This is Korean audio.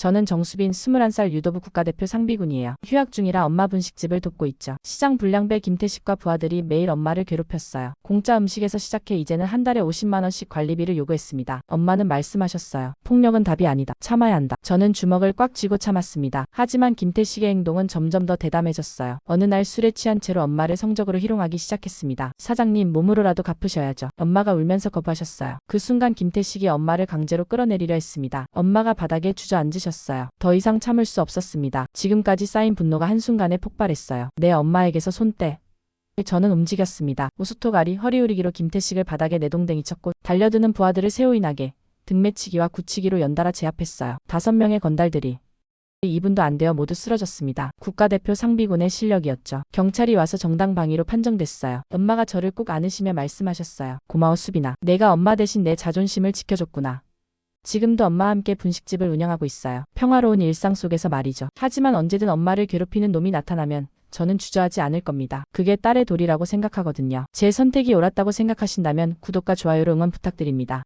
저는 정수빈 21살 유도부 국가대표 상비군이에요. 휴학 중이라 엄마 분식집을 돕고 있죠. 시장 불량배 김태식과 부하들이 매일 엄마를 괴롭혔어요. 공짜 음식에서 시작해 이제는 한 달에 50만 원씩 관리비를 요구했습니다. 엄마는 말씀하셨어요. 폭력은 답이 아니다. 참아야 한다. 저는 주먹을 꽉 쥐고 참았습니다. 하지만 김태식의 행동은 점점 더 대담해졌어요. 어느 날 술에 취한 채로 엄마를 성적으로 희롱하기 시작했습니다. 사장님 몸으로라도 갚으셔야죠. 엄마가 울면서 거부하셨어요. 그 순간 김태식이 엄마를 강제로 끌어내리려 했습니다. 엄마가 바닥에 주저앉으셨어요. 더 이상 참을 수 없었습니다. 지금까지 쌓인 분노가 한순간에 폭발했어요. 내 엄마에게서 손떼. 저는 움직였습니다. 우수토가리 허리우리기로 김태식을 바닥에 내동댕이 쳤고 달려드는 부하들을 세우인하게 등매치기와 굳히기로 연달아 제압했어요. 다섯 명의 건달들이 2분도 안 되어 모두 쓰러졌습니다. 국가대표 상비군의 실력이었죠. 경찰이 와서 정당 방위로 판정됐어요. 엄마가 저를 꼭 안으시며 말씀하셨어요. 고마워 수빈아. 내가 엄마 대신 내 자존심을 지켜줬구나. 지금도 엄마와 함께 분식집을 운영하고 있어요. 평화로운 일상 속에서 말이죠. 하지만 언제든 엄마를 괴롭히는 놈이 나타나면 저는 주저하지 않을 겁니다. 그게 딸의 도리라고 생각하거든요. 제 선택이 옳았다고 생각하신다면 구독과 좋아요로 응원 부탁드립니다.